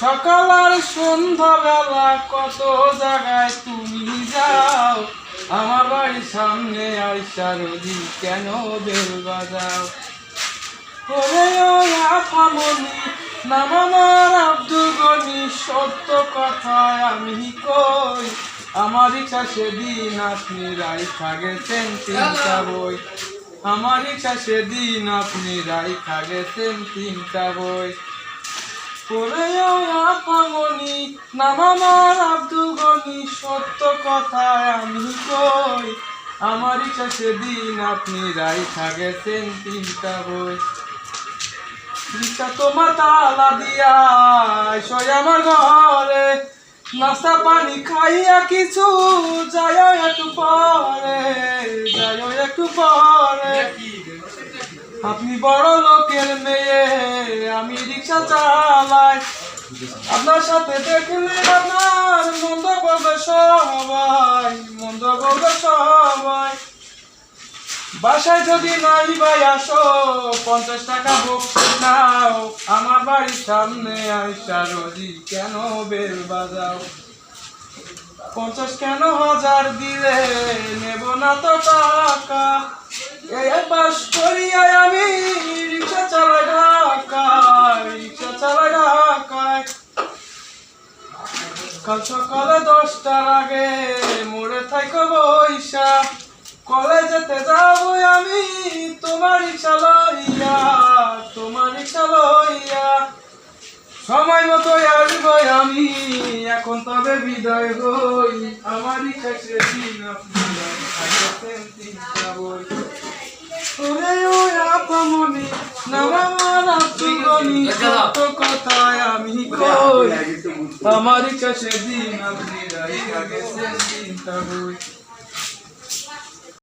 সকাল আর সন্ধ্যাবেলা কত জায়গায় তুমি যাও আমার বাড়ির সামনে আইসা রোজি কেন বেল বাজাও ওরে আফামনি নাম আমার আব্দুল গনি সত্য কথায় আমি কই আমার ইচ্ছা সেদিন আপনি রাইখা গেছেন তিনটা বই আমার ইচ্ছা সেদিন আপনি রাইখা গেছেন তিনটা বই সত্য কথায় আমি কই আমার ইচ্ছা সেদিন আপনি রাইখা গেছেন তিনটা বই তোমার তালা দিয়া আমার ঘরে নাস্তা পানি খাইয়া কিছু যায় একটু পরে যায় একটু পরে। আপনি বড় লোকের মেয়ে, আমি রিক্সা চালাই। আপনার সাথে দেখলে আপনার মন্দ বলবে সবাই। মন্দ বাসায় যদি নাই ভাই আসো, পঞ্চাশ টাকা বকশিস নাও। আমার বাড়ির সামনে আইসা রোজি কেন বেল বাজাও? পঞ্চাশ কেন হাজার দিলে নেব না তো টাকা? এই পাশ করিয়াই আমি রিক্সা চালাই ঢাকায়, রিক্সা চালাই ঢাকায়। কাল সকালে দশটার আগে মোড়ে থাইকো বৈশা কলেজেতে যাব আমি তোমার ইচ্ছা লইয়া তোমার ইচ্ছা লইয়া সময় মতো আসব আমি এখন তবে বিদায় হই। আমার ওরে আপামনি নামার সত্য কথায় আমি কই? আমার ইচ্ছা সেদিন আপনি তিনটা বই।